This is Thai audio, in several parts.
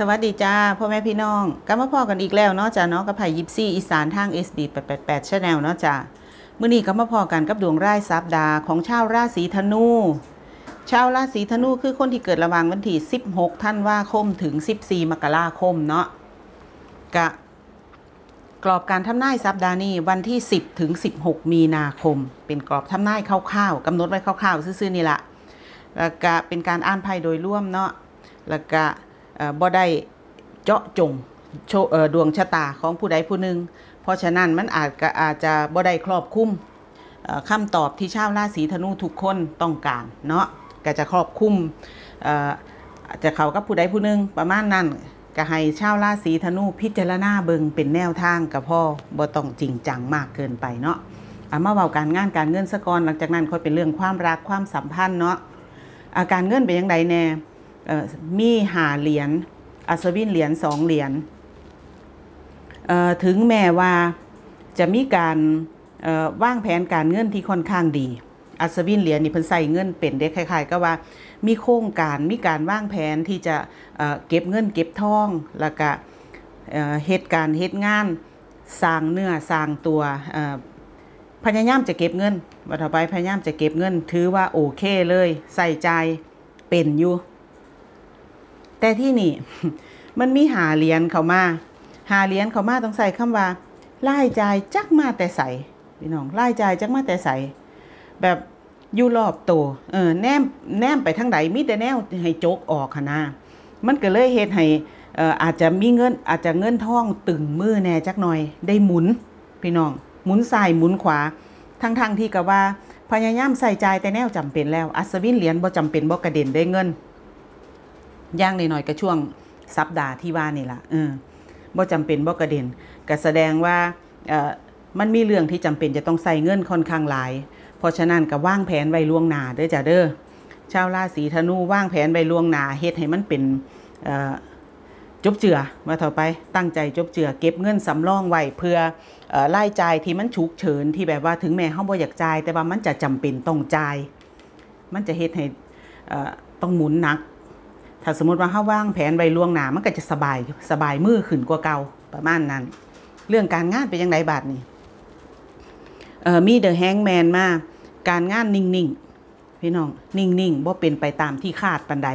สวัสดีจ้าพ่อแม่พี่น้องกลับมาพอกันอีกแล้วเนาะจ้าเนาะกับไผ่ยิปซี่อีสานทาง SD 888 Channel เนาะจ้ามื้อนี้ก็มาพอกันกับดวงรายสัปดาห์ของชาวราศีธนู ชาวราศีธนูคือคนที่เกิดระหว่างวันที่ 16ธันวาคมถึง 14 มกราคมเนาะกะกรอบการทำนายสัปดาห์นี้วันที่ 10 ถึง 16 มีนาคม เป็นกรอบทำนายคร่าวๆกำหนดไว้คร่าวๆซื่อๆนี่ละแล้วก็เป็นการอ่านไพ่โดยร่วมเนาะแล้วก็ บ่ได้เจาะจงโชดวงชะตาของผู้ใดผู้หนึ่ง เพราะฉะนั้นมันอาจอาจจะบ่ได้ครอบคลุมคำตอบที่ชาวราศีธนูทุกคนต้องการเนาะก็จะครอบคลุมเอ่ออาจะเขากับผู้ใดผู้หนึ่งประมาณนั้นก็ให้ชาวราศีธนูพิจารณาเบิงเป็นแนวทางกับพ่อบ่ต้องจริงจังมากเกินไปเนาะเอามาเว้าการงานการเงินซะกอนหลังจากนั้นค่อยเป็นเรื่องความรักความสัมพันธ์เนาะอาการเงินเป็นยังไงแน่ มีหาเหรียญอัศวินเหรียญสองเหรียญถึงแม้ว่าจะมีการเอ่อวางแผนการเงินที่ค่อนข้างดี อัศวินเหรียญนี่เพิ่นใส่เงินเป็นได้คล้ายๆก็ว่ามีโครงการมีการวางแผนที่จะเเก็บเงินเก็บทองแล้วก็เอ่อเหตุการณ์เหตุงานสร้างเนื้อสร้างตัวพยายามจะเก็บเงินว่าต่อไปพยายามจะเก็บเงิน ถือว่าโอเคเลย ใส่ใจเป็นอยู่ แต่ที่นี่มันมีหาเหรียญเขามาหาเหรียญเขามาต้องใส่คำว่าไล่จ่ายจักมาแต่ใส่พี่น้องไล่จ่ายจักมาแต่ใส่แบบอยู่รอบตัวเออแนมแนมไปทางใดมีแต่แนวให้โจกออกค่ะนะมันก็เลยเฮ็ดให้เอ่ออาจจะมีเงินอาจจะเงินทองตึงมือแน่จักหน่อยได้หมุนพี่น้องหมุนซ้ายหมุนขวาทั้งทางๆที่ก็ว่าพยายามใส่ใจแต่แนวจำเป็นแล้ว อัศวินเหรียญบ่จำเป็นบ่กระเด็นได้เงิน ย่างหน่อยๆก็ช่วงสัปดาห์ที่ว่านี่ละเออบ่จำเป็นบ่กระเด็นก็แสดงว่าเอ่อมันมีเรื่องที่จำเป็นจะต้องใส่เงินค่อนข้างหลาย เพราะฉะนั้นก็วางแผนไว้ล่วงหน้าเด้อจ้ะเด้อชาวราศีธนูวางแผนไว้ล่วงหน้าเฮ็ดให้มันเป็นเอ่อจบเจือว่าต่อไปตั้งใจจบเจือ เก็บเงินสำรองไว้เพื่อเอ่อรายจ่ายที่มันฉุกเฉินที่แบบว่าถึงแม้เฮาบ่อยากจ่ายแต่ว่ามันจะจำเป็นต้องจ่าย มันจะเฮ็ดให้ต้องหมุนหนัก ถ้าสมมติว่าเขาวางแผนไว้ล่วงหน้ามันก็จะสบายสบายมือขึ้นกว่าเก่าประมาณนั้น เรื่องการงานเป็นยังไงบาดนี่เอ่อมีเดอะแฮงแมนมาการงานนิ่งๆพี่น้องนิ่งๆบ่เป็นไปตามที่คาดปันใด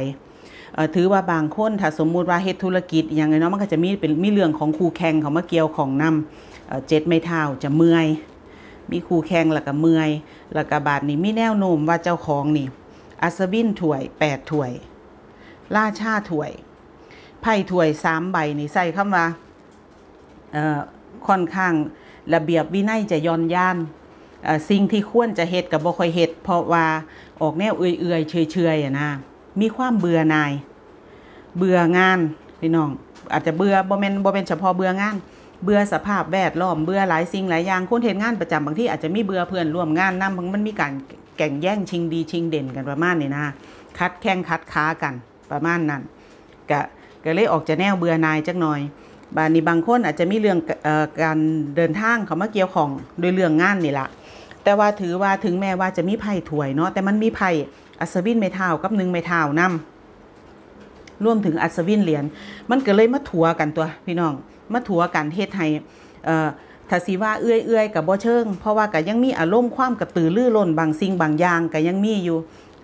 เอ่อถือว่าบางคนถ้าสมมุติว่าเฮ็ดธุรกิจอย่างไรเนาะมันก็จะมีเป็นมีเรื่องของคู่แข่งเขามาเกี่ยวของนำเอ่อเจ็ดไม่เท่าจะเมื่อย มีคู่แข่งแล้วก็เมื่อยแล้วก็บาดนี้มีแนวโน้มว่าเจ้าของนี่อัศวินถ้วยแปดถ้วย ราชาถวย ไพ่ถวยสามใบนี่ใส่คำว่าเอ่อค่อนข้างระเบียบวินัยจะย่อนย่านสิ่งที่ควรจะเฮ็ดกับบ่ค่อยเฮ็ดเพราะว่าออกแนวเอื่อยๆเฉยๆอะนะมีความเบื่อหน่าย เบื่องานพี่น้อง อาจจะเบื่อบ่แม่นบ่เป็นเฉพาะเบื่องาน เบื่อสภาพแวดล้อมเบื่อหลายสิ่งหลายอย่างคนเฮ็ดงานประจำบางที่อาจจะมีเบื่อเพื่อนร่วมงานนำมันมีการแข่งแย่งชิงดีชิงเด่นกันประมาณนี้นะคัดแข่งคัดค้ากัน ประมาณนั้นก็ก็เลยออกจะแนวเบื่อนายจักหน่อยบานนี้บางคนอาจจะมีเรื่องออการเดินทางเขามาเกี่ยวของโดยเรื่องงานนี่ละแต่ว่าถือว่าถึงแม้ว่าจะมีไพ่ถวยเนาะแต่มันมีไพ่อัศวินไม้เท้ากับหนึ่งไม้เท้านำรวมถึงอัศวินเหรียญมันก็เลยมาถัวกันตัวพี่น้องมาถัวกันเฮ็ดให้เอ่อถ้าสิว่าเอื้อยเอื้อยๆกับบ่เชิง เพราะว่าก็ยังมีอารมณ์ความกระตือรือร้นบางสิ่งบางอย่างก็ยังมีอยู่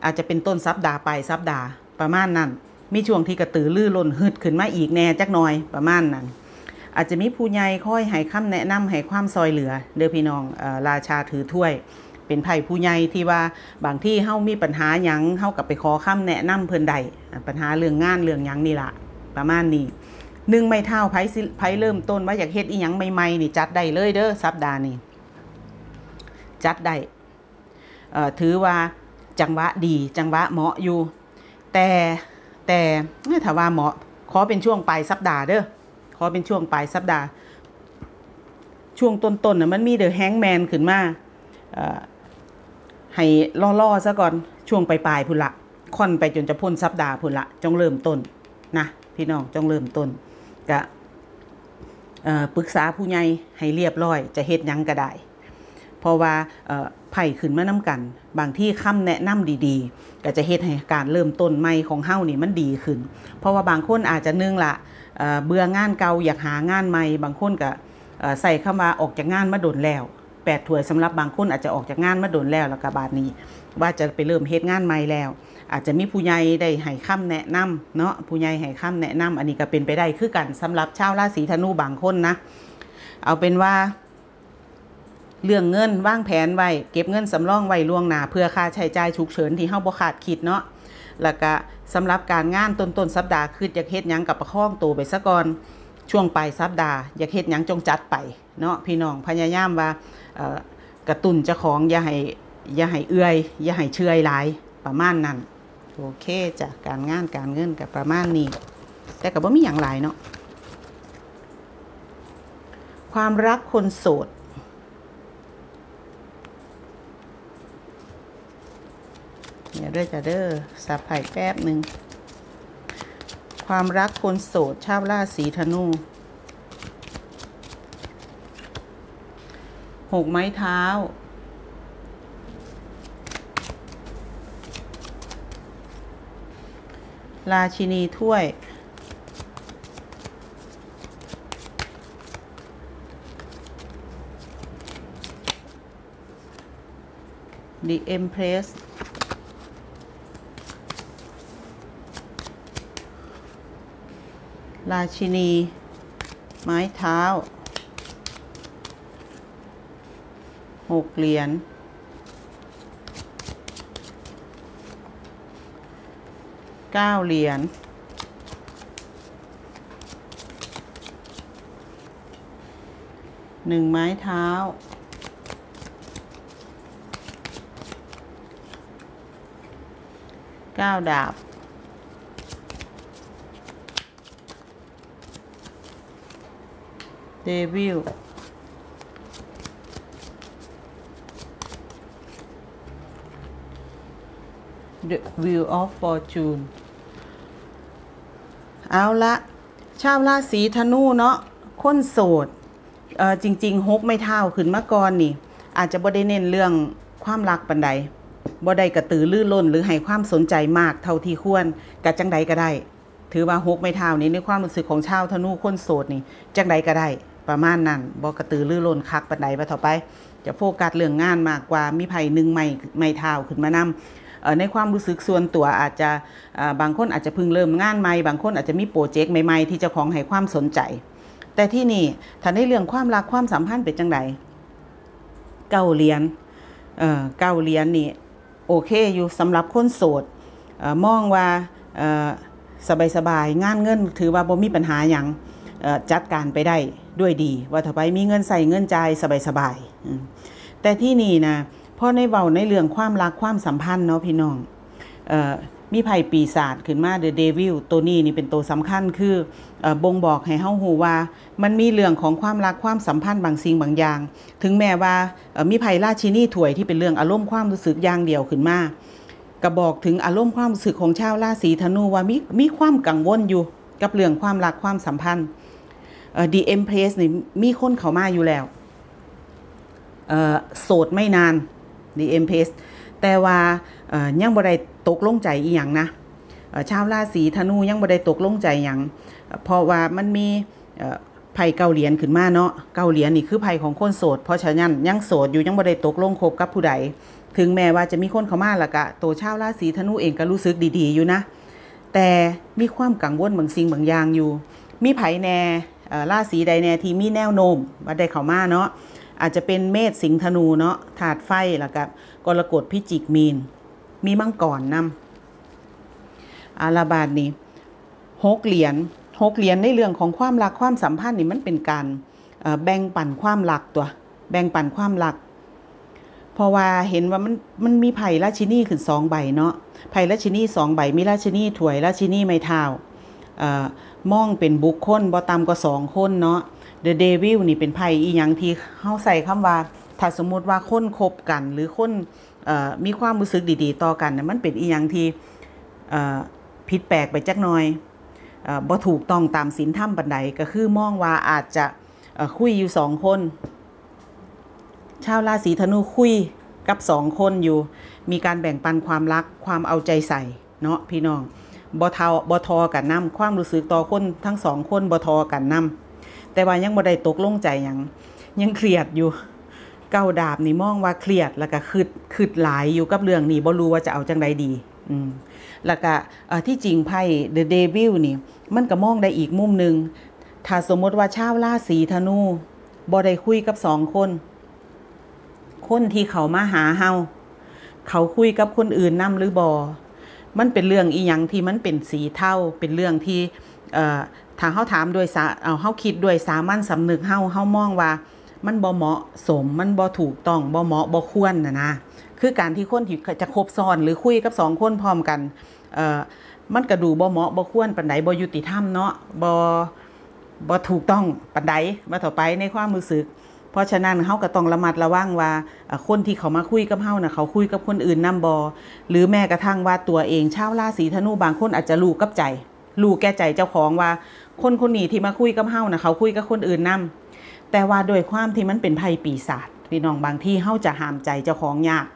อาจจะเป็นต้นสัปดาไปสัปดา ประมาณนั้นมีช่วงที่กระตือรือร้นฮึดขึ้นมาอีกแน่จักหน่อยประมาณนั้น อาจจะมีผู้ใหญ่คอยให้คำแนะนำให้ความซอยเหลือ เด้อพี่น้องอราชาถือถ้วย เป็นไผ่ผู้ใหญ่ที่ว่าบางที่เฮามีปัญหาหยังเฮากับไปขอคำแนะนำเพิ่นใดปัญหาเรื่องงานเรื่องหยังนี่ละประมาณนี้หนึ่งไม่เท่าไผสิไผเริ่มต้นว่าอยากเฮ็ดอีหยังใหม่ๆนี่จัดได้เลยเด้อสัปดาห์นี้จัดได้ถือว่าจังหวะดีจังหวะเหมาะอยู่ แต่แต่เถ้าว่าเหมาะขอเป็นช่วงปลายสัปดาห์เด้อขอเป็นช่วงปลายสัปดาห์ ช่วงต้นๆน่ะมันมีเดอะแฮงแมนขึ้นมาให้ล่อๆซะก่อนช่วงปลายๆพุ่นละค่อนไปจนจะพ้นสัปดาห์พุ่นละจงเริ่มต้นนะพี่น้องจงเริ่มต้นก็เอ่อปรึกษาผู้ใหญ่ให้เรียบร้อย จะเฮ็ดยังก็ได้ เพราะว่าไผ่ขึ้นมาน้ากัน บางที่คำแนะนำดีๆ ก็จะเฮ็ดให้การเริ่มต้นใหม่ของเฮานี่มันดีขึ้น เพราะว่าบางคนอาจจะนึงละเบื่องานเก่าอยากหางานใหม่ บางคนก็ใส่คำว่าออกจากงานมาโดนแล้วแปดถ้วยสำหรับบางคนอาจจะออกจากงานมาโดนแล้วแล้วก็บาดนี้ ว่าจะไปเริ่มเฮ็ดงานใหม่แล้ว อาจจะมีผู้ใหญ่ได้ให้คำแนะนำเนาะผู้ใหญ่ให้คำแนะนำอันนี้ก็เป็นไปได้คือกันสำหรับชาวราศีธนูบางคนนะ เอาเป็นว่า เรื่องเงินวางแผนไว้เก็บเงินสำรองไว้ล่วงหน้าเพื่อค่าใช้จ่ายฉุกเฉินที่เฮาบ่คาดคิดเนาะแล้วก็สำหรับการงานต้นต้นสัปดาห์คืออยากเฮ็ดหยังกับประคองตัวไปซะก่อนช่วงปลายสัปดาห์อยากเฮ็ดหยังจงจัดไปเนาะพี่น้องพยายามว่ากระตุ้นเจ้าของอย่าให้อย่าให้เอื้อยอย่าให้เชื่อยหลายประมาณนั้นโอเคจ้ะการงานการเงินกับประมาณนี้ แต่ก็บ่มีหยังหลายเนาะความรักคนโสด เดี๋ยวเด้อจะเด้อสับไผ่แป๊บหนึ่ง ความรักคนโสดชาวราศีธนูหกไม้เท้า ราชินีถ้วย The Empress ราชินี ไม้เท้าหกเหรียญเก้าเหรียญหนึ่งไม้เท้าเก้าดาบ เดวิล The Wheel of Fortune เอาละชาวราศีธนูเนาะคนโสดเออจริงๆฮกไม่เท่าขึ้นมาก่อนนี่ อาจจะบ่ได้เน้นเรื่องความรักปันใดบ่ได้กระตือรือร้นหรือให้ความสนใจมากเท่าที่ควรกะจังใดก็ได้ ถือว่าฮกไม่เท่านี้ในความรู้สึกของชาวธนูคนโสดนี่ จังใดก็ได้ ประมาณนั้นบ่กระตือรือร้นคักปันใดว่าต่อไป จะโฟกัสเรื่องงานมากกว่ามีไผหนึ่งไม่ไม่เท่าขึ้นมานำเอ่อในความรู้สึกส่วนตัวอาจจะบางคนอาจจะเพิ่งเริ่มงานใหม่บางคนอาจจะมีโปรเจกต์ใหม่ๆที่เจ้าของให้ความสนใจ แต่ที่นี่ถ้าในเรื่องความรักความสัมพันธ์เป็นจังไดเก้าเหรียญเอ่อเก้าเหรียญนี่โอเคอยู่สำหรับคนโสดเอ่อมองว่าเอ่อสบายๆงานเงินถือว่าบ่มีปัญหาหยัง จัดการไปได้ด้วยดี ว่าถ้าไปมีเงินใส่เงินจ่ายสบายๆแต่ที่นี่นะพอในเว้าในเรื่องความรักความสัมพันธ์เนาะพี่น้องออมีไผ่ปีศาจขึ้นมาเดอะเดวิลตัวนี้นี่เป็นตัวสำคัญคืออบ่งบอกให้เฮาฮู้ว่า มันมีเรื่องของความรักความสัมพันธ์บางสิ่งบางอย่าง ถึงแม้ว่ามีไผ่ราชินีถวยที่เป็นเรื่องอารมณ์ความรู้สึกอย่างเดียวขึ้นมาก็บอกถึงอารมณ์ความรู้สึกของชาวราศีธนูว่ามีมีความกังวลอยู่กับเรื่องความรักความสัมพันธ์ เอ่อ The Empress นี่มีคนเข้ามาอยู่แล้วโสดไม่นาน The Empress แต่ว่าเอ่อยังบ่ได้ตกลงใจอีหยังนะชาวราศีธนูยังบ่ได้ตกลงใจหยังเพราะว่ามันมีไพ่เกาเหรียญขึ้นมาเนาะเกาเหรียญนี่คือไพ่ของคนโสด เพราะฉะนั้นยังโสดอยู่ยังบ่ได้ตกลงคบกับผู้ใด ถึงแม้ว่าจะมีคนเข้ามาละกะตัวชาวราศีธนูเองก็รู้สึกดีๆอยู่นะ แต่มีความกังวลบางสิ่งบางอย่างอยู่ มีไผแน่ ราศีใดแน่ที่มีแนวโน้มว่าได้เข้ามาเนาะอาจจะเป็นเมษสิงห์ธนูเนาะถาดไฟแล้วกับกรกฎพิจิกมีน มีมังกรนำอาราบาดนี้หกเหรียญหกเหรียญในเรื่องของความรักความสัมพันธ์นี่มันเป็นการแบ่งปันความรักตัว แบ่งปันความรัก เพราะว่าเห็นว่ามันมันมีไผ่ราชินีขึ้นสองใบเนาะไผ่ราชินีสองใบมีราชินีถวยราชินีไม้เท้าเอ่อ มองเป็นบุคคลบ่ต่ำกว่าสองคนเนาะ The Devil นี่เป็นไพ่อีหยังที่เฮาใส่คำว่า ถ้าสมมุติว่าคนคบกัน หรือคนอมีความรู้สึกดีๆ ต่อกันเนี่ยมันเป็นอีหยังที่ผิดแปลกไปจักหน่อยอบ่ถูกต้องตามศีลธรรมปานใดก็คือมองว่าอาจจะคุยอยู่สองคน ชาวราศีธนูคุยกับสองคนอยู่ มีการแบ่งปันความรักความเอาใจใส่เนาะพี่น้อง บอทอบอทอกันนำความรู้สึกต่อคนทั้งสองคนบอทอกันนำแต่ว่ายังบ่ได้ตกลงใจยังยังเครียดอยู่ เก้าดาบนี่มองว่าเครียดแล้วก็คืดคืดหลายอยู่กับเรื่องนี้บ่รู้ว่าจะเอาจังใดดีอืมแล้วก็ที่จริงไพ่ The Devil นี่ มันก็มองได้อีกมุมหนึ่งถ้าสมมติว่าชาวราศีธนูบ่ได้คุยกับสองคน คนที่เขามาหาเฮาเขาคุยกับคนอื่นนำหรือบอ มันเป็นเรื่องอีหยังที่มันเป็นสีเท่าเป็นเรื่องที่เอ่อถ้าเฮาถามโดยเอาเฮาคิดด้วยสามัญสำนึกเฮาเฮามองว่า มันบ่เหมาะสมมันบ่ถูกต้องบ่เหมาะบ่ควรนะนะคือการที่คนที่จะคบซ้อนหรือคุยกับสองคนพร้อมกันมันก็ดูบ่เหมาะบ่ควรปานใดบ่ยุติธรรมเนาะบ่บ่ถูกต้องปานใดมาต่อไปในความรู้สึก เพราะฉะนั้นเฮาก็ต้องระมัดระวังว่าคนที่เขามาคุยกับเฮาน่ะเขาคุยกับคนอื่นนำบ่หรือแม้กระทั่งว่าตัวเองชาวราศีธนูบางคนอาจจะรู้กับใจรู้แก่ใจเจ้าของว่า คนคนนี้ที่มาคุยกับเฮาน่ะเขาคุยกับคนอื่นนำแต่ว่าโดยความที่มันเป็นภัยปีศาจพี่น้องบางที่เฮาจะห้ามใจเจ้าของยาก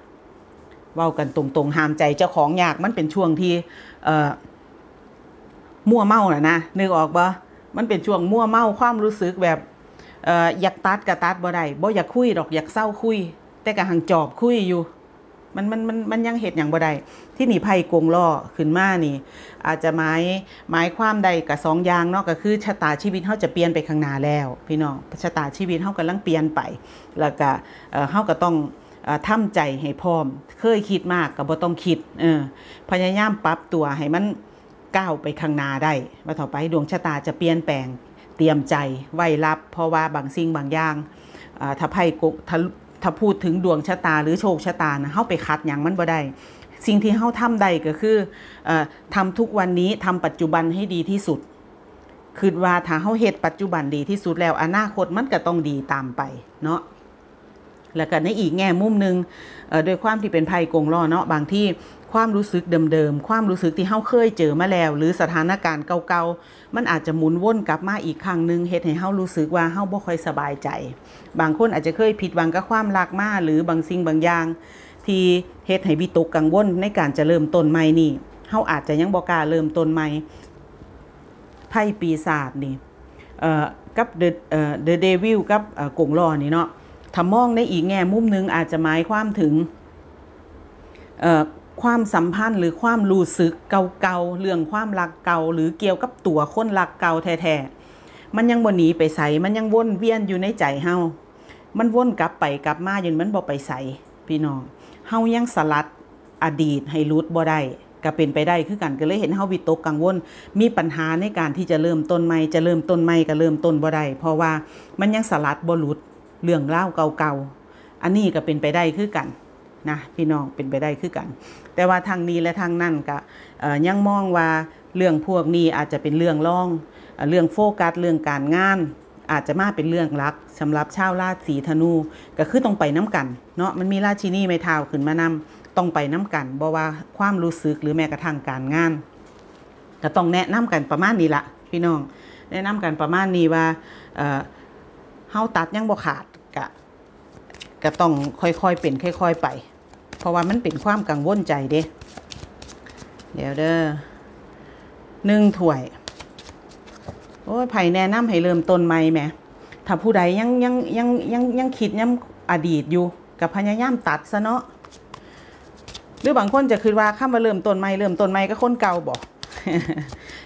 เว้ากันตรงๆห้ามใจเจ้าของยากมันเป็นช่วงที่เอ่อมั่วเมาน่ะนะนึกออกบ่มันเป็นช่วงมั่วเมาความรู้สึกแบบ อยากตัดก็ตัดบ่ได้บ่อยากคุยดอกอยากเศร้าคุย แต่ก็หังจอบคุยอยู่ มันมันมันมันยังเหตุอย่างบ่ได้ที่หนี่ไพ่กงล่อขึ้นมานี่ อาจจะหมายหมายความใดกับสองอย่างเนาะก็คือชะตาชีวิตเฮาจะเปลี่ยนไปข้างหน้าแล้ว พี่น้องชะตาชีวิตเฮากำลังเปลี่ยนไป แล้วก็เฮาก็ต้องทำใจให้พร้อม เคยคิดมากก็บ่ต้องคิดเออพยายามปรับตัวให้มันก้าวไปข้างหน้าได้ว่าต่อไปดวงชะตาจะเปลี่ยนแปลง เตรียมใจไว้รับ เพราะว่าบางสิ่งบางอย่างถ้าไพ่กถ้าถ้าพูดถึงดวงชะตาหรือโชคชะตานะเฮาไปคัดอย่างมันบ่ได้สิ่งที่เฮาทำได้ก็คืออทำทุกวันนี้ทำปัจจุบันให้ดีที่สุดคือว่าถ้าเฮาเฮ็ดปัจจุบันดีที่สุดแล้วอนาคตมันก็ต้องดีตามไปเนาะแล้วก็ในอีกแง่มุมหนึ่งโดยความที่เป็นภัยกงล้อเนาะบางที่ ความรู้สึกเดิมๆ ความรู้สึกที่เฮาเคยเจอมาแล้ว หรือสถานการณ์เก่าๆ มันอาจจะหมุนวนกลับมาอีกครั้งหนึ่งเฮ็ดให้เฮารู้สึกว่าเฮาบ่ค่อยสบายใจ บางคนอาจจะเคยผิดหวังกับความรักมาหรือบางสิ่งบางอย่าง ที่เฮ็ดให้วิตกกังวลในการจะเริ่มต้นใหม่นี่เฮาอาจจะยังบ่กล้าเริ่มต้นใหม่ไพ่ปีศาจนี่เอ่อกับเดอะเอ่อเดอะเดวิลกับเอ่อกงล้อนี่เนาะถ้ามองในอีกแง่มุมนึงอาจจะหมายความถึงเอ่อ ความสัมพันธ์หรือความรู้สึกเก่าๆเรื่องความรักเก่าหรือเกี่ยวกับตัวคนรักเก่าแท้ๆมันยังบ่หนีไปใสมันยังวนเวียนอยู่ในใจเฮามันวนกลับไปกลับมาจนมันบ่ไปใสพี่น้องเฮายังสลัดอดีตให้รุดบ่ได้ก็เป็นไปได้คือกันก็เลยเห็นเฮาวิตกกังวล มีปัญหาในการที่จะเริ่มต้นใหม่จะเริ่มต้นใหม่ก็เริ่มต้นบ่ได้เพราะว่ามันยังสลัดบ่หลุดเรื่องเล่าเก่าๆอันนี้ก็เป็นไปได้คือกัน นะพี่น้องเป็นไปได้คือกัน แต่ว่าทางนี้และทางนั่นก็ยังมองว่าเรื่องพวกนี้อาจจะเป็นเรื่องร่องเรื่องโฟกัสเรื่องการงานอาจจะมาเป็นเรื่องรักสำหรับชาวราศีธนูก็คือต้องไปน้ำกันเนาะมันมีราชินีไม้เท้าขึ้นมานำต้องไปน้ำกันบอกว่าความรู้สึกหรือแม้กระทั่งการงาน ก็ต้องแนะนำกันประมาณนี้ละพี่น้อง แนะนำกันประมาณนี้ว่าเฮาตัดยังบ่ขาดกะก็ต้องค่อยๆเป็นค่อย ๆ ไป เพราะว่ามันเป็นความกังวลใจเด้ เดี๋ยวเด้อหนึ่งถ้วย โอ้ยไผ่แนะนำให้เริ่มต้นใหม่แหมถ้าผู้ใดยังยังยังยังยังคิดยังอดีตอยู่กับพยายามตัดซะเนาะหรือบางคนจะคิดว่าข้ามาเริ่มต้นใหม่เริ่มต้นใหม่ก็คนเก่าบอก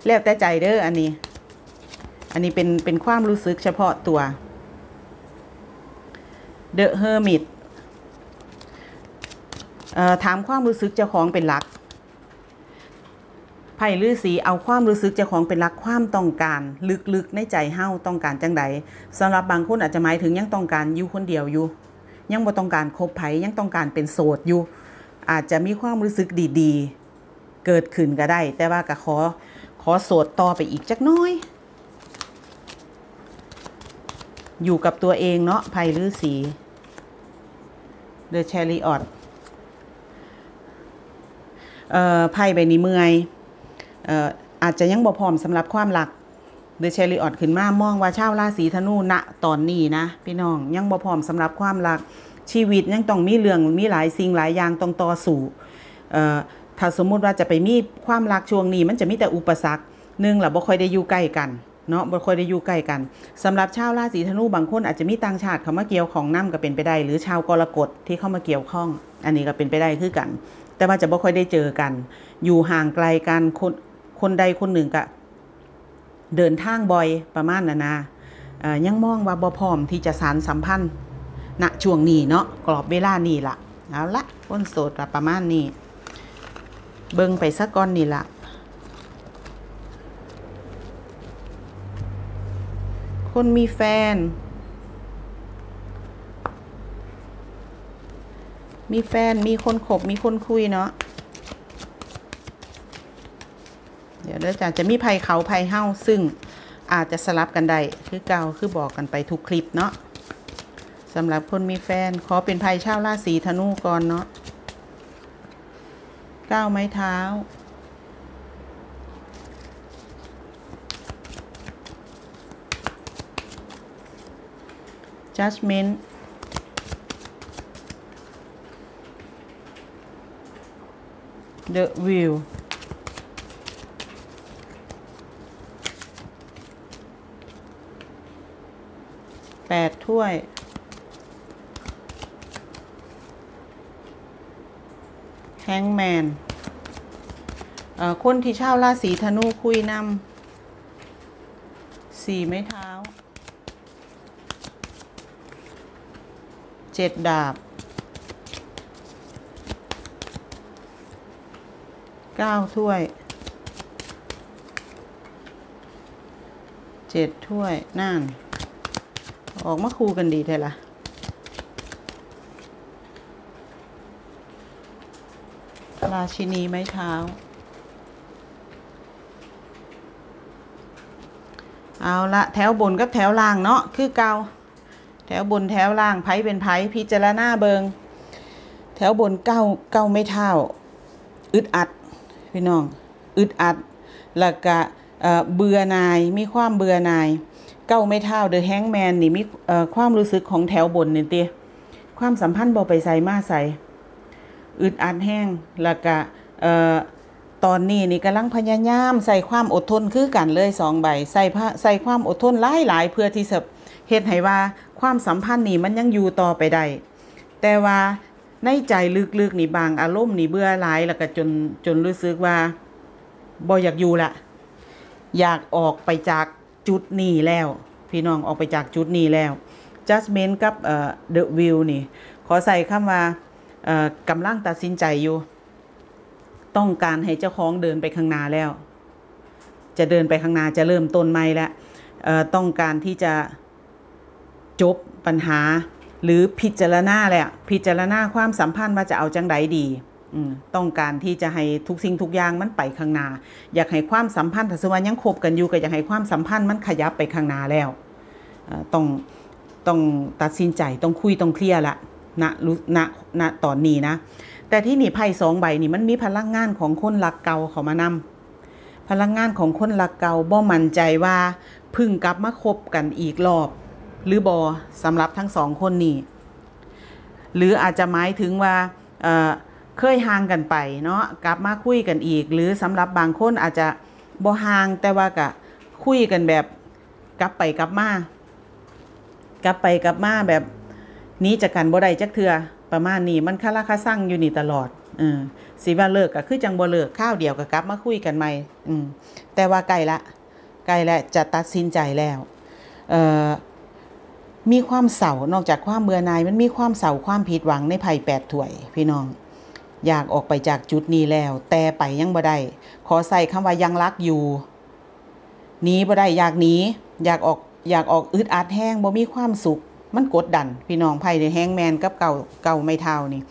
แล้วแต่ใจเด้ออันนี้ อันนี้เป็นเป็นความรู้สึกเฉพาะตัว The Hermit ถามความรู้สึกเจ้าของเป็นหลักไพ่ลือสีเอาความรู้สึกเจ้าของเป็นหลักความต้องการ ลึกๆในใจเฮาต้องการจังใดสำหรับบางคนอาจจะหมายถึงยังต้องการอยู่คนเดียวอยู่ ยังบ่ต้องการคบไผ่ยังต้องการเป็นโสดอยู่ อาจจะมีความรู้สึกดีๆ เกิดขึ้นก็ได้ แต่ว่าก็ขอขอโสดต่อไปอีกจักน้อย อยู่กับตัวเองเนาะไพ่ลือสี The Chariot เอ่อ ไพ่ใบนี้เมื่อยเอออาจจะยังบ่พร้อมสำหรับความรัก The Chariot ขึ้นมามองว่าชาวราศีธนูณตอนนี้นะพี่น้องยังบ่พร้อมสำหรับความรักชีวิตยังต้องมีเรื่องมีหลายสิ่งหลายอย่างต้องต่อสู้ถ้าสมมุติว่าจะไปมีความรักช่วงนี้ มันจะมีแต่อุปสรรคหนึ่งละบ่ค่อยได้อยู่ใกล้กันเนาะบ่ค่อยได้อยู่ใกล้กันสำหรับชาวราศีธนูบางคนอาจจะมีต่างชาติเข้ามาเกี่ยวของน้ำก็เป็นไปได้ หรือชาวกรกฎที่เข้ามาเกี่ยวข้อง อันนี้ก็เป็นไปได้คือกัน แต่ว่าจะบ่ค่อยได้เจอกัน อยู่ห่างไกลกันคนคนใดคนหนึ่งก็เดินทางบ่อยประมาณนั้นนะยังมองว่าบ่พร้อมที่จะสารสัมพันธ์ณช่วงนี้เนาะกรอบเวลานี้ละเอาละคนโสดประมาณนี้ เบิ่งไปสักก้อนนี่ละคนมีแฟน มีแฟนมีคนขบมีคนคุยเนาะเดี๋ยวเดี๋ยวจะจะมีภัยเขาภัยเฮ้าซึ่งอาจจะสลับกันได้คือเก่าคือบอกกันไปทุกคลิปเนาะสำหรับคนมีแฟนขอเป็นภัยชาวราศีธนูก่อนเนาะก้าวไม้เท้า judgment เดอะวิวแปดถ้วย แฮงแมนคนที่เช่าราศีธนูคุยนำสี่ไม้เท้าเจ็ดดาบ เก้าถ้วยเจ็ดถ้วยนั่น ออกมาคูกันดีเท่ละราชินีไม้เท้า เอาละแถวบนกับแถวล่างเนาะคือเกาแถวบนแถวล่างไพ่เป็นไพ่พิจารณาเบิง แถวบนเก้าเก้าไม่เท่า อึดอัด พี่น้องอึดอัดแล้วก็เอ่อเบื่อหนายมีความเบื่อหนาย เก้าไม่เท่าเดอะแฮงแมนนี่มีความรู้สึกของแถวบนนี่เติความสัมพันธ์บ่ไปใส่มาใส่อึดอัดแห้งแล้วก็ตอนนี้นี่กำลังพยายามใส่ความอดทนคือกันเลยสองใบใส่ใส่ความอดทนหลายหลายเพื่อที่จะเฮ็ดให้ว่าความสัมพันธ์นี่มันยังอยู่ต่อไปได้แต่ว่า ในใจลึกๆนี่บางอารมณ์นี่เบื่อหลายแล้วก็จนจนรู้สึกว่าบ่อยากอยู่ละอยากออกไปจากจุดนี้แล้ว พี่น้องออกไปจากจุดนี้แล้ว judgment กับเอ่อ the view นี่ ขอใส่คำว่าเอ่อกำลังตัดสินใจอยู่ ต้องการให้เจ้าของเดินไปข้างหน้าแล้ว จะเดินไปข้างหน้าจะเริ่มต้นใหม่แล้วเอ่อต้องการที่จะจบปัญหา หรือพิจารณาแหละพิจารณาความสัมพันธ์ว่าจะเอาจังไดดีต้องการที่จะให้ทุกสิ่งทุกอย่างมันไปข้างหน้า อยากให้ความสัมพันธ์ถ้าสมมติยังคบกันอยู่ก็อยากให้ความสัมพันธ์มันขยับไปข้างหน้าแล้วต้องต้องตัดสินใจต้องคุยต้องเคลียร์ละณณณตอนนี้นะ แต่ที่นี่ไพ่สองใบนี่มันมีพลังงานของคนรักเก่าเขามานำพลังงานของคนรักเก่าบ่มั่นใจว่าพึ่งกลับมาคบกันอีกรอบ หรือบอสำหรับทั้งสองคนนี้หรืออาจจะหมายถึงว่าเเคยห่างกันไปเนาะกลับมาคุยกันอีก หรือสำหรับบางคนอาจจะบ่ห่างแต่ว่ากะคุยกันแบบกลับไปกลับมากลับไปกลับมาแบบนี้จากกันบ่ได้จักเทือประมาณนี้มันคาราคาสั่งอยู่นี่ตลอดเออสิว่าเลิกก็คือจังบ่เลิกข้าวเดียวก็กลับมาคุยกันใหม่อืมแต่ว่าใกล้ละใกล้ละจะตัดสินใจแล้ว เอ่อ มีความเศร้านอกจากความเบื่อหน่าย มันมีความเศร้าความผิดหวังในไพ่แปดถ้วย พี่น้อง อยากออกไปจากจุดนี้แล้ว แต่ไปยังบ่ได้ขอใส่คำว่ายังรักอยู่หนีบ่ได้อยากหนีอยากออกอยากออกอึดอัดแห้งบ่มีความสุข มันกดดัน พี่น้องไพ่ในแห้งแมนกับเก่าเก่าไม่เท่านี่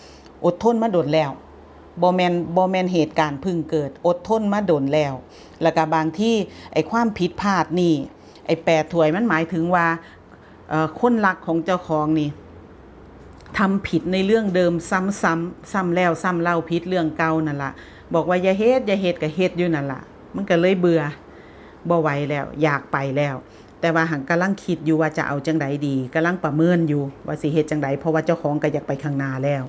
อดทนมาโดนแล้วบ่แมนบ่แมนเหตุการณ์พึ่งเกิด อดทนมาโดนแล้ว แล้วก็บางที่ไอ้ความผิดพลาดนี่ไอ้แปดถ้วยมันหมายถึงว่า คนรักของเจ้าของนี่ทำผิดในเรื่องเดิมซ้ำซ้ำซ้ำแล้วซ้ำเล่าผิดเรื่องเก่านั่นละบอกว่าอย่าเฮ็ดอย่าเฮ็ดก็เฮ็ดอยู่นั่นละมันก็เลยเบื่อบ่ไหวแล้ว อยากไปแล้ว แต่ว่าหังกำลังคิดอยู่ว่าจะเอาจังใดดีกำลังประเมินอยู่ว่าสิเฮ็ดจังใดเพราะว่าเจ้าของก็อยากไปข้างหน้าแล้ว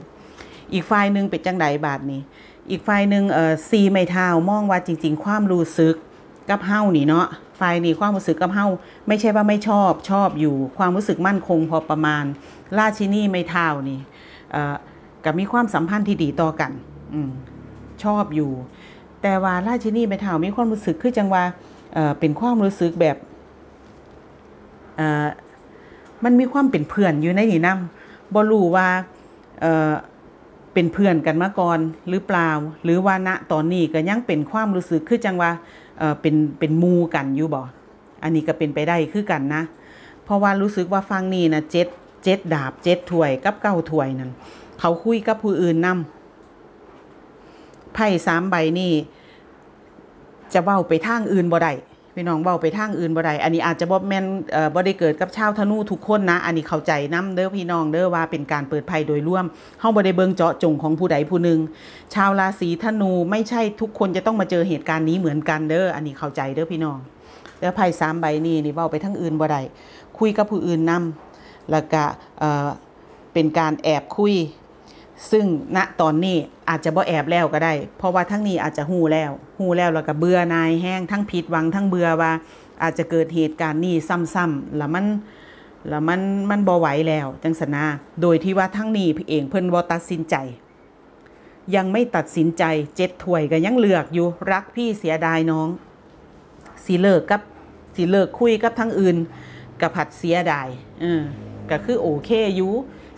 อีกฝ่ายหนึ่งเป็นจังใดบาทนี้ อีกฝ่ายหนึ่งเอ่อซีไม่เท่ามองว่าจริง ๆ ความรู้สึกกับเฮ้านี่เนาะ ฝ่ายนี้ความรู้สึกกับเฮาไม่ใช่ว่าไม่ชอบชอบอยู่ ความรู้สึกมั่นคงพอประมาณ ราชินีไม่เท่านี่กับมีความสัมพันธ์ที่ดีต่อกันอืชอบอยู่ แต่ว่าราชินีไม่เท่ามีความรู้สึกคือจังว่าเเป็นความรู้สึกแบบมันมีความเป็นเพื่อนอยู่ในนี่นำบ่รู้ว่าเเป็นเพื่อนกันมาก่อนหรือเปล่า หรือว่าณตอนนี้ก็ยังเป็นความรู้สึกคือจังว่า เออเป็นเป็นมูกันอยู่บ่อันนี้ก็เป็นไปได้คือกันนะ เพราะว่ารู้สึกว่าฟังนี่นะเจ็ดเจ็ดดาบเจ็ดถ้วยกับเก้าถ้วยนั่นเขาคุยกับผู้อื่นนำไพ่สามใบนี่ จะเว้าไปทางอื่นบ่ได้ พี่น้องเว้าไปทางอื่นบ่ได้อันนี้อาจจะบ่แม่นเอ่อบ่ได้เกิดกับชาวธนูทุกคนนะ อันนี้เข้าใจนํเด้อพี่น้องเด้อว่าเป็นการเปิดไพ่โดยร่วมเฮาบ่ได้เบิ่งเจาะจงของผู้ใดผู้หนึ่งชาวราศีธนูไม่ใช่ทุกคนจะต้องมาเจอเหตุการณ์นี้เหมือนกันเด้ออันนี้เข้าใจเด้อพี่น้องแล้วไพ่สามใบนี้นี่เว้าไปทางอื่นบ่ได้คุยกับผู้อื่นนํแล้วก็เอ่อเป็นการแอบคุย ซึ่งณตอนนี้อาจจะบ่แอบแล้วก็ได้ เพราะว่าทั้งนี้อาจจะหูแล้วหูแล้วแล้วก็เบื่อนายแห้งทั้งผิดหวังทั้งเบื่อว่า อาจจะเกิดเหตุการณ์นี้ซ้ำๆแล้วมันแล้วมันมันบ่ไหวแล้วจังสนาโดยที่ว่าทั้งนี้เองเพิ่นบ่ตัดสินใจ ยังไม่ตัดสินใจเจ็ดถ้วยก็ยังเลือกอยู่รักพี่เสียดายน้องสิเลิกกับสิเลิกคุยกับทั้งอื่นกับผัดเสียดายเออก็คือโอเคอยู่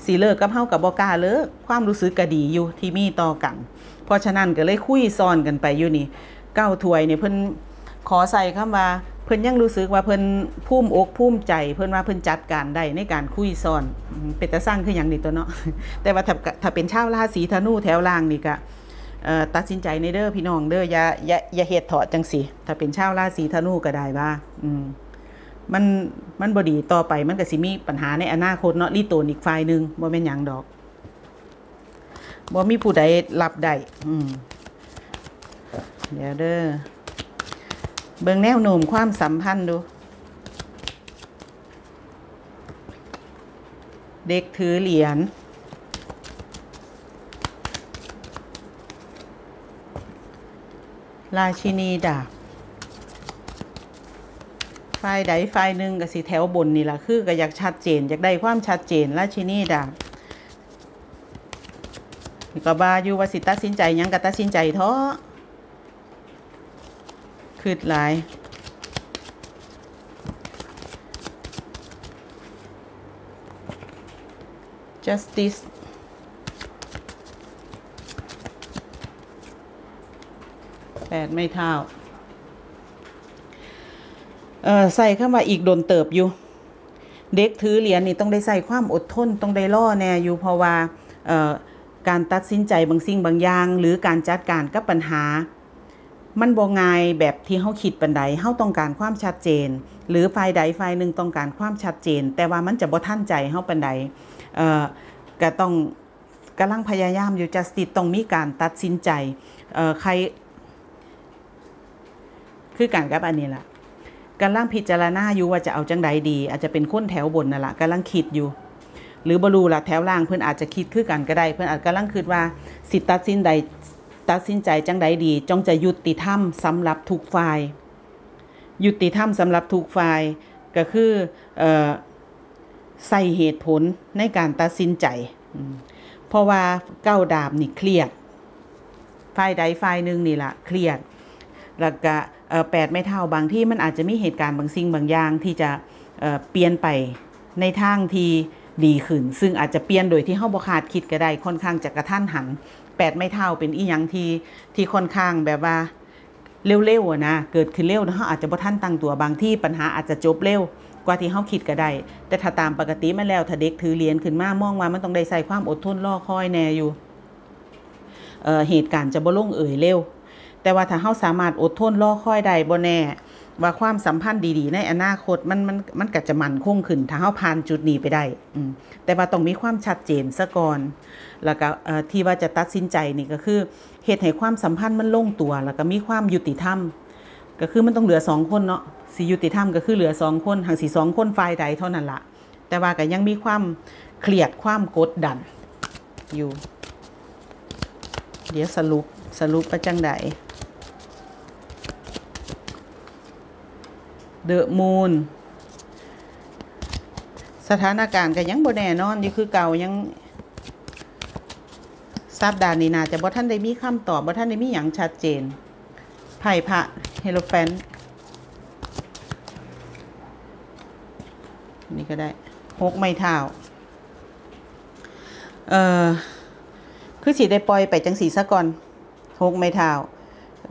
สีเลิกกับเฮากับบอกาเลิกความรู้สึกก็ดีอยู่ที่มีต่อกัน เพราะฉะนั้นก็เลยคุยซ้อนกันไปอยู่นี่เก้าถวยเนี่เพิ่นขอใส่คำว่าเพิ่นยังรู้สึกว่าเพิ่นภูมิอกภูมิใจ เพิ่นว่าเพิ่นจัดการได้ในการคุยซ้อนเป็นตาสร้างคือหยังนี่ตัวเนาะแต่ว่าถ้าถ้าเป็นชาวราศีธนูแถวล่างนี่ก็เอ่อตัดสินใจในเด้อพี่น้องเด้ออย่าอย่าอย่าเฮ็ดเถาะจังสิถ้าเป็นชาวราศีธนูก็ได้ว่าอืม มันมันบดีต่อไปมันก็สิมีปัญหาในอนาคตเนาะรีโตนอีกฝ่ายหนึ่งบ่แม่นหยังดอกบ่มีผู้ใดรับได้อืมเดี๋ยวเด้อเบิ่งแนวโน้มความสัมพันธ์ดู เด็กถือเหรียญราชินีดาบ ฝ่ายใดฝ่ายหนึ่งก็สิแถวบนนี่ละคือก็อยากชัดเจน อยากได้ความชัดเจนราชินีดาบนี่ก็บาอยู่ว่าสิตัดสินใจยังก็ตัดสินใจเถอะคืดหลาย justice แปดไม่เท่า เออใส่เข้ามาอีกโดนเติบอยู่ เด็กถือเหรียญนี่ต้องได้ใส่ความอดทนต้องได้ล่อแน่อยู่เพราะว่าการตัดสินใจบางสิ่งบางอย่าง หรือการจัดการกับปัญหา มันบ่ง่ายแบบที่เฮาคิดปันใดเฮาต้องการความชัดเจน หรือฝ่ายใดฝ่ายหนึ่งต้องการความชัดเจน แต่ว่ามันจะบ่ทันใจเฮาปันใดเอ่อก็ต้องกำลังพยายามอยู่จัสติต้องมีการตัดสินใจเอ่อใคร คือการกับอันนี้ล่ะ กำลังพิจารณาอยู่ว่าจะเอาจังใดดี อาจจะเป็นคนแถวบนนั่นแหละกำลังคิดอยู่ หรือบรูละแถวล่างเพื่อนอาจจะคิดคือกันก็ได้ เพื่อนอาจกำลังคิดว่าสิตัดสินใดตัดสินใจจังใดดี จงจะยุติธรรมสำหรับทุกฝ่ายยุติธรรมสำหรับทุกฝ่ายก็คือเอ่อใส่เหตุผลในการตัดสินใจ เพราะว่าเก้าดาบนี่เครียดฝ่ายใดฝ่ายหนึ่งนี่ละเครียดแล้วก็ แปดไม่เท่าบางที่มันอาจจะมีเหตุการณ์บางสิ่งบางอย่างที่จะเเปลี่ยนไปในทางที่ดีขึ้น ซึ่งอาจจะเปลี่ยนโดยที่เฮาบ่คาดคิดก็ได้ค่อนข้างจะกระทันหันแปดไม่เท่าเป็นอีหยังที่ที่ค่อนข้างแบบว่าเร็วๆนะเกิดขึ้นเร็วนะเฮาอาจจะบ่ทันตั้งตัวบางที่ปัญหาอาจจะจบเร็วกว่าที่เฮาคิดก็ได้ แต่ถ้าตามปกติมาแล้วถ้าเด็กถือเหรียญขึ้นมามองว่ามันต้องได้ใส่ความอดทนรอคอยแน่อยู่เเหตุการณ์จะบ่ลงเอ่ยเร็ว แต่ว่าถ้าเฮาสามารถอดทนรอคอยได้บ่แน่ ว่าความสัมพันธ์ดีๆ ในอนาคตมันมันมันก็จะมั่นคงขึ้น ถ้าเฮาผ่านจุดนี้ไปได้อืมแต่ว่าต้องมีความชัดเจนซะก่อน แล้วก็เอ่อที่ว่าจะตัดสินใจนี่ก็คือเฮ็ดให้ความสัมพันธ์มันลงตัว แล้วก็มีความยุติธรรม ก็คือมันต้องเหลือสองคนเนาะสียุติธรรมก็คือเหลือสองคนหางสีสองคนฝ่ายใดเท่านั้นละแต่ว่าก็ยังมีความเครียดความกดดันอยู่ เดี๋ยวสรุปสรุปประจังใด เดอะมูนสถานการณ์ก็ยังบ่แน่นอนอยู่คือเก่ายังทราบดานนี้นาจะบ่ท่านได้มีคำตอบบ่ท่านได้มีอย่างชัดเจนไพ่พระเฮโลแฟนนี่ก็ได้หกไม้เท้าเอ่อคือสิได้ปล่อยไปจังสีซะก่อนหกไม้เท้า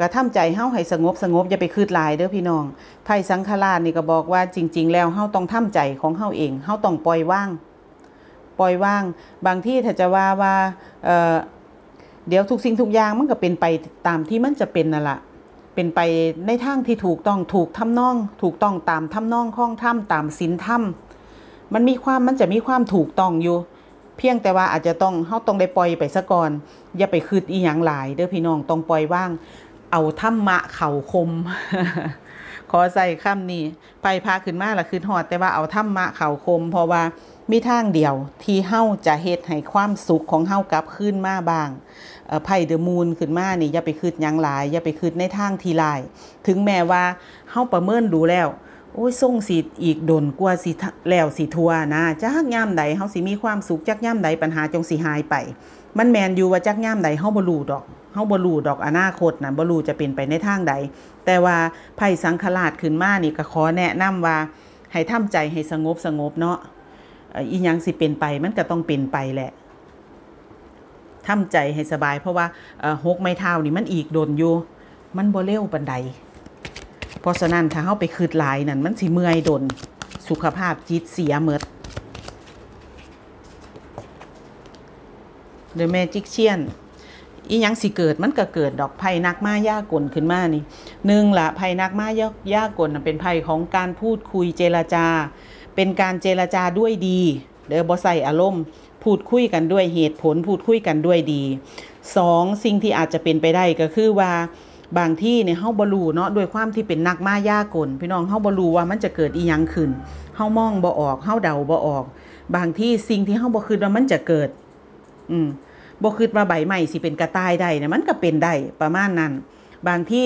ก็ทำใจเฮาให้สงบสงบอย่าไปคืดหลายเด้อพี่น้องไพ่สังฆราชนี่ก็บอกว่าจริง ๆ แล้วเฮาต้องทำใจของเฮาเองเฮาต้องปล่อยว่าง ปล่อยว่าง บางที่ถ้าจะว่าว่าเออเดี๋ยวทุกสิ่งทุกอย่างมันก็เป็นไปตามที่มันจะเป็นนั่นละเป็นไปในทางที่ถูกต้องถูกทำนอง ถูกต้องตามทำนองข้องถ้ำตามศีลถ้ำมันมีความมันจะมีความถูกต้องอยู่เพียงแต่ว่าอาจจะต้องเฮาต้องได้ปล่อยไปซะก่อน อย่าไปคืดอีหยังหลาย เด้อพี่น้องต้องปล่อยว่าง เอาธรรมะเข่าคม ขอใส่คำนี้ไปพาขึ้นมาละคือหอด แต่ว่าเอาธรรมะเข่าคม เพราะว่ามีทางเดียวที่เฮาจะเฮ็ดให้ความสุขของเฮากลับขึ้นมาบ้างไพ่เดอะมูนขึ้นมานี่อย่าไปคืดยังหลาย อย่าไปคืดในทางทีลาย ถึงแม้ว่าเฮาประเมินดูแล้ว โอ้ยส่งสิอีกดนกว่าสิทะแล้วสิทัวนะจักย่ามใดเฮาสิมีความสุขจักย่ามใดปัญหาจงสิหายไป มันแมนอยู่ว่าจักย่ามใดเฮาบ่รู้ดอกาบ่รู้ดอกอนาคตนะบ่รู้จะเป็นไปในทางใด แต่ว่าไพ่สังฆราชขึ้นมานี่ก็ขอแนะนำว่าให้ทำใจให้สงบสงบเนาะอีหยังสิเป็นไปมันก็ต้องเป็นไปแหละทำใจให้สบายเพราะว่าหกไม้เท้านี่มันอีกโดนอยู่ มันบ่เร็วปานใดเพราะฉะนั้นถ้าเฮาไปคืดลายนั่นมันสิเมื่อยดนสุขภาพจิตเสียเมด The Magician อี หยังสิเกิดมันก็เกิดดอกไผ่นักมายากลขึ้นมานี่หนึ่งละไผ่นักมายากยากลน่ะเป็นไผ่ของการพูดคุยเจรจา เป็นการเจรจาด้วยดี เด้อบ่ใส่อารมณ์ พูดคุยกันด้วยเหตุผล พูดคุยกันด้วยดีสองสิ่งที่อาจจะเป็นไปได้ก็คือว่าบางที่เนี่ยเฮาบ่รู้เนาะด้วยความที่เป็นนักมายากลพี่น้องเฮาบ่รู้ว่ามันจะเกิดอีหยังขึ้นเฮามองบ่ออกเฮาเดาบ่ออก บางที่สิ่งที่เฮาบ่คิดว่ามันจะเกิด อืม บ่คิดว่าใบใหม่สิเป็นกระต่ายได้เนี่ยมันก็เป็นได้ประมาณนั้น บางที่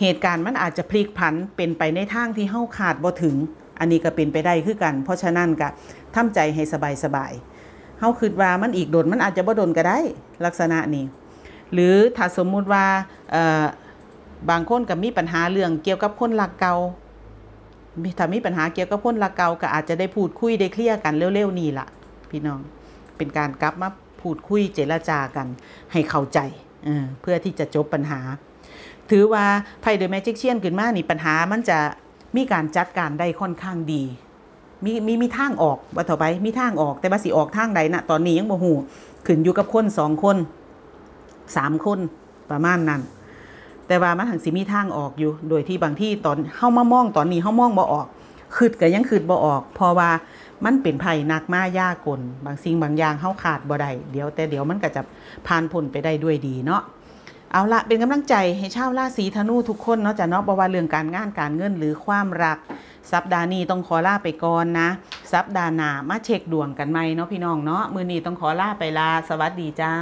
เหตุการณ์มันอาจจะพลิกผันเป็นไปในทางที่เฮาคาดบ่ถึง อันนี้ก็เป็นไปได้คือกัน เพราะฉะนั้นก็ทำใจให้สบายๆเฮาคิดว่ามันอีกโดนมันอาจจะบ่โดนก็ได้ลักษณะนี้ หรือถ้าสมมุติว่าบางคนก็มีปัญหาเรื่องเกี่ยวกับคนรักเก่ามีถ้ามีปัญหาเกี่ยวกับคนรักเก่าก็อาจจะได้พูดคุยได้เคลียร์กันเร็วๆนี่ล่ะ พี่น้องเป็นการกลับมา พูดคุยเจรจากันให้เข้าใจเเพื่อที่จะจบปัญหา ถือว่าไพ่เดอะแมจิกเชียนขึ้นมานี่ปัญหามันจะมีการจัดการได้ค่อนข้างดี มีมีมีทางออกว่าต่อไปมีทางออกแต่ว่าสิออกทางใดนะตอนนี้ยังบ่ฮู้ขึ้นอยู่กับคนสองคนสามคนประมาณนั้น แต่ว่ามันหังสิมีทางออกอยู่ โดยที่บางที่ตอนเฮามามองตอนนี้เฮามองบ่ออก คืดก็ยังคืดบ่ออก เพราะว่ามันเป็นไผ่นักมายากล บางสิ่งบางอย่างเฮาขาดบ่ได้เดี๋ยวแต่เดี๋ยวมันก็จะผ่านพ้นไปได้ด้วยดีเนาะเอาละเป็นกำลังใจให้ชาวราศีธนูทุกคนเนาะจะเนาะบว่าเรื่องการงานการเงินหรือความรัก สัปดาห์นี้ต้องขอลาไปก่อนนะ สัปดาห์หน้ามาเช็คดวงกันใหม่เนาะพี่น้องเนาะมือนี้ต้องขอลาไปลาสวัสดีจ้า